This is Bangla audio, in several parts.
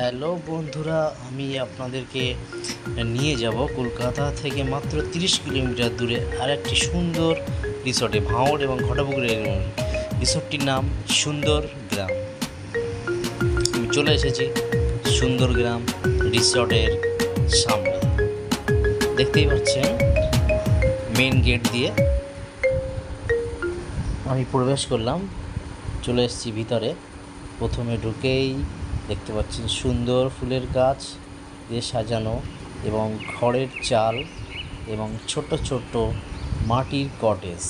হ্যালো বন্ধুরা, আমি আপনাদেরকে নিয়ে যাব কলকাতা থেকে মাত্র তিরিশ কিলোমিটার দূরে আর একটি সুন্দর রিসর্টে ভাঁড় এবং ঘটাপুকুরের রিসর্টটির নাম সুন্দর গ্রাম। আমি চলে এসেছি সুন্দর গ্রাম রিসর্টের সামনে। দেখতেই পাচ্ছেন মেন গেট দিয়ে আমি প্রবেশ করলাম, চলে এসেছি ভিতরে। প্রথমে ঢুকেই দেখতে পাচ্ছেন সুন্দর ফুলের গাছ দিয়ে সাজানো এবং খড়ের চাল এবং ছোট ছোট মাটির কটেজ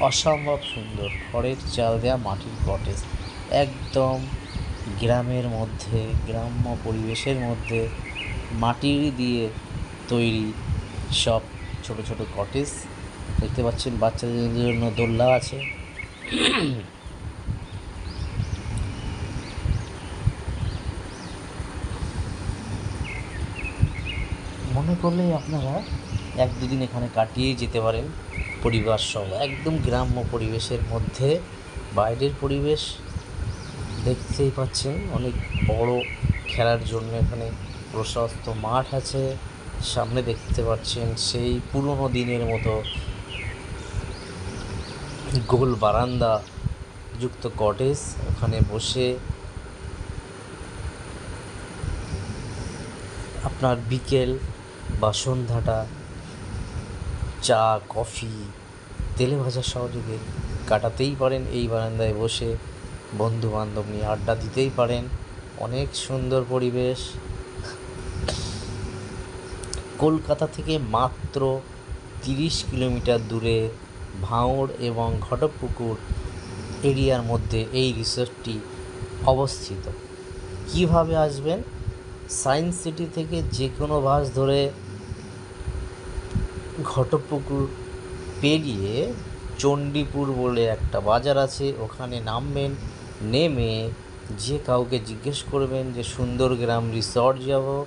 অসম্ভব সুন্দর খড়ের চাল দেওয়া মাটির কটেজ একদম গ্রামের মধ্যে, গ্রাম্য পরিবেশের মধ্যে মাটির দিয়ে তৈরি সব ছোট ছোট কটেজ দেখতে পাচ্ছেন বাচ্চাদের জন্য দোলনা আছে। মনে করলেই আপনারা এক দুদিন এখানে কাটিয়ে যেতে পারেন পরিবার সহ, একদম গ্রাম্য পরিবেশের মধ্যে। বাইরের পরিবেশ দেখতেই পাচ্ছেন, অনেক বড় খেলার জন্য এখানে প্রশস্ত মাঠ আছে। সামনে দেখতে পাচ্ছেন সেই পুরনো দিনের মতো গোল বারান্দা, যুক্ত কটেজ ওখানে বসে আপনার বিকেল বা সন্ধ্যাটা, চা, কফি, তেলে ভাজা সহযোগে কাটাতেই পারেন। এই বারান্দায় বসে বন্ধু বান্ধব নিয়ে আড্ডা দিতেই পারেন। অনেক সুন্দর পরিবেশ। কলকাতা থেকে মাত্র তিরিশ কিলোমিটার দূরে ভাঁড় এবং ঘটকপুকুর এরিয়ার মধ্যে এই রিসোর্টটি অবস্থিত। কীভাবে আসবেন? সায়েন্স সিটি থেকে যে কোনো বাস ধরে ঘটপুকুর পেরিয়ে চণ্ডীপুর বলে একটা বাজার আছে। ওখানে নামবেন, নেমে যে কাউকে জিজ্ঞেস করবেন যে, সুন্দর গ্রাম রিসর্ট যাব?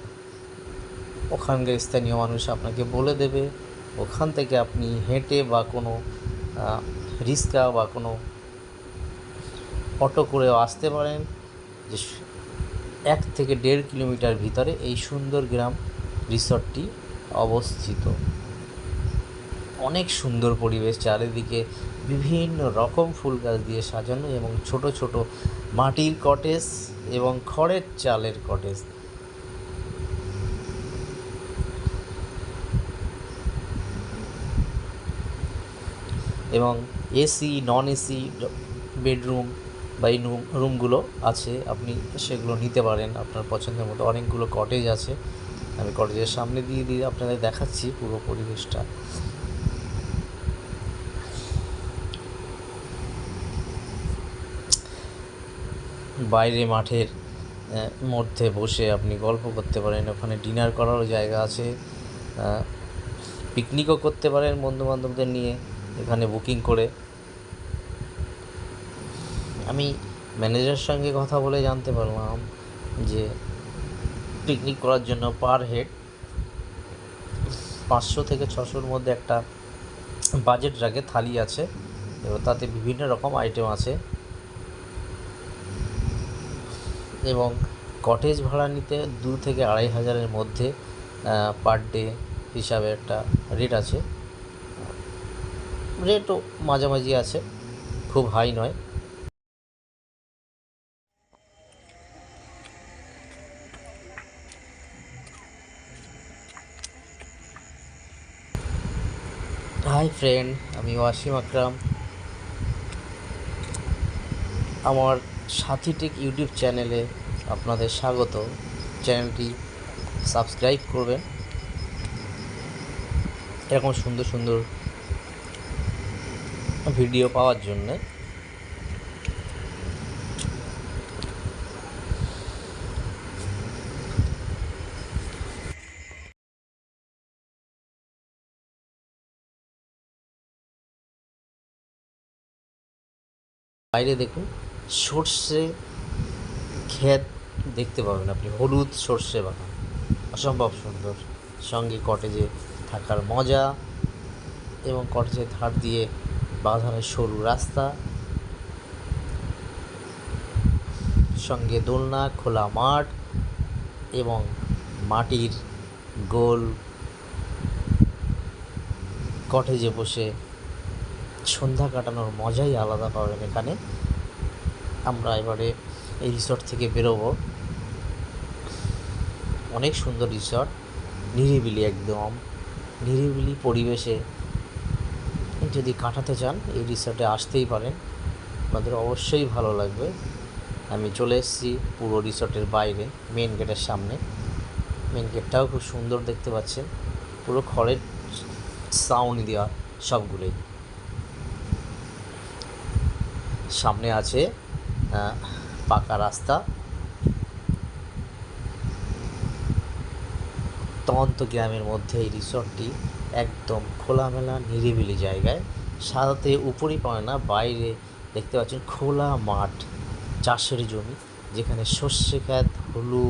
ওখানকার স্থানীয় মানুষ আপনাকে বলে দেবে। ওখান থেকে আপনি হেঁটে বা কোনো রিক্সা বা কোনো অটো করেও আসতে পারেন। যে এক থেকে দেড় কিলোমিটার ভিতরে এই সুন্দর গ্রাম রিসর্টটি অবস্থিত। অনেক সুন্দর পরিবেশ, চারিদিকে বিভিন্ন রকম ফুল গাছ দিয়ে সাজানো এবং ছোট ছোট মাটির কটেজ এবং খড়ের চালের কটেজ এবং এসি নন এসি বেডরুম বা এই রুম রুমগুলো আছে, আপনি সেগুলো নিতে পারেন। আপনার পছন্দের মতো অনেকগুলো কটেজ আছে। আমি কটেজের সামনে দিয়ে দিয়ে আপনাদের দেখাচ্ছি পুরো পরিবেশটা। বাইরে মাঠের মধ্যে বসে আপনি গল্প করতে পারেন। ওখানে ডিনার করারও জায়গা আছে। পিকনিকও করতে পারেন বন্ধু বান্ধবদের নিয়ে। এখানে বুকিং করে। আমি ম্যানেজারের সঙ্গে কথা বলে জানতে পারলাম যে পিকনিক করার জন্য পার হেড পাঁচশো থেকে ছশোর মধ্যে একটা বাজেট রাখে থালি আছে এবং তাতে বিভিন্ন রকম আইটেম আছে। এবং কটেজ ভাড়া নিতে দু থেকে আড়াই হাজারের মধ্যে পার ডে হিসাবে একটা রেট আছে। রেটও মাঝামাঝি আছে, খুব হাই নয়। হাই ফ্রেন্ড আমি ওয়াসিম আকরাম। আমার সাথী টেক ইউটিউব চ্যানেলে আপনাদের স্বাগত। চ্যানেলটি সাবস্ক্রাইব করবেন। এরকম সুন্দর সুন্দর ভিডিও পাওয়ার জন্যে বাইরে দেখুন, সর্ষে ক্ষেত দেখতে পাবেন আপনি, হলুদ সর্ষে বাগান, অসম্ভব সুন্দর, সঙ্গে কটেজে থাকার মজা এবং কটেজের ধার দিয়ে বাঁধানো সরু রাস্তা, সঙ্গে দোলনা, খোলা মাঠ এবং মাটির গোল কটেজে বসে সন্ধ্যা কাটানোর মজাই আলাদা পাবেন এখানে। আমরা এবারে এই রিসর্ট থেকে বেরোবো। অনেক সুন্দর রিসর্ট নিরিবিলি একদম, নিরিবিলি পরিবেশে। যদি কাটাতে চান, এই রিসর্টে আসতেই পারেন। আপনাদের অবশ্যই ভালো লাগবে। আমি চলে এসেছি পুরো রিসর্টের বাইরে মেন গেটের সামনে। মেন গেটটাও খুব সুন্দর দেখতে পাচ্ছেন। পুরো খড়ের সাউন্ড দেওয়া সবগুলোই। সামনে আছে পাকা রাস্তা। তন্ত গ্রামের মধ্যে এই রিসর্টটি একদম খোলামেলা, নিরিবিলি জায়গায়। সাদাতে উপরই পড়ে না, বাইরে দেখতে পাচ্ছেন খোলা মাঠ, চাষের জমি, যেখানে সর্ষে ক্ষেত হলুদ